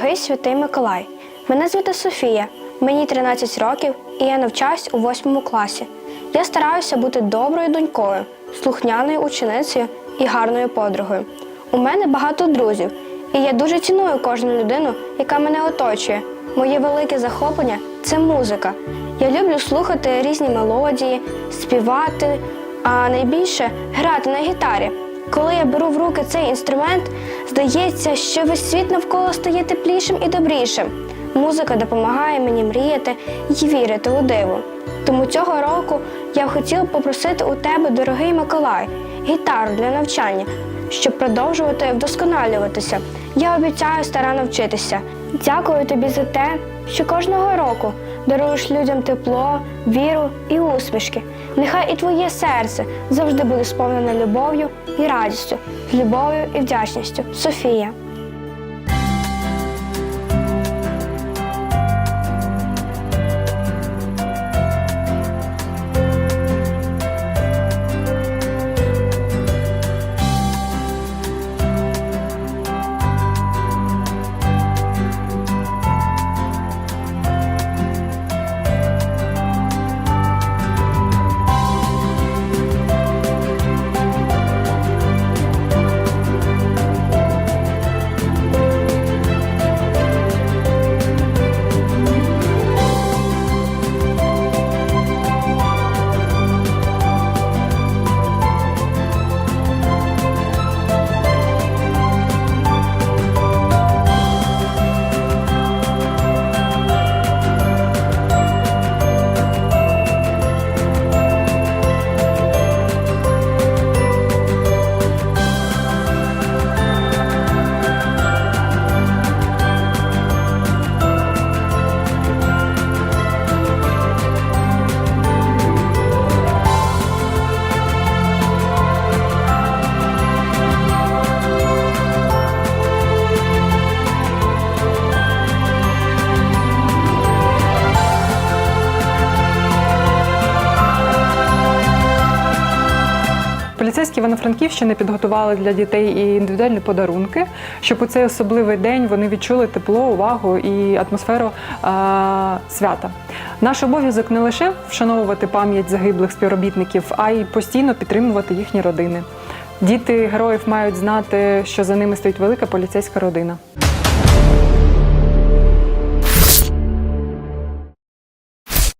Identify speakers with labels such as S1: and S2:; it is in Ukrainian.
S1: Святий Миколай. Мене звати Софія, мені 13 років і я навчаюсь у 8 класі. Я стараюся бути доброю донькою, слухняною ученицею і гарною подругою. У мене багато друзів, і я дуже ціную кожну людину, яка мене оточує. Моє велике захоплення це музика. Я люблю слухати різні мелодії, співати, а найбільше грати на гітарі. Коли я беру в руки цей інструмент, здається, що весь світ навколо стає теплішим і добрішим. Музика допомагає мені мріяти і вірити у диво. Тому цього року я хотіла попросити у тебе, дорогий Миколай, гітару для навчання, щоб продовжувати вдосконалюватися. Я обіцяю старанно вчитися. Дякую тобі за те, що кожного року даруєш людям тепло, віру і усмішки. Нехай і твоє серце завжди буде сповнене любов'ю і радістю, любов'ю і вдячністю. Софія.
S2: Поліцейські Івано-Франківщини підготували для дітей і індивідуальні подарунки, щоб у цей особливий день вони відчули тепло, увагу і атмосферу а, свята. Наш обов'язок не лише вшановувати пам'ять загиблих співробітників, а й постійно підтримувати їхні родини. Діти героїв мають знати, що за ними стоїть велика поліцейська родина.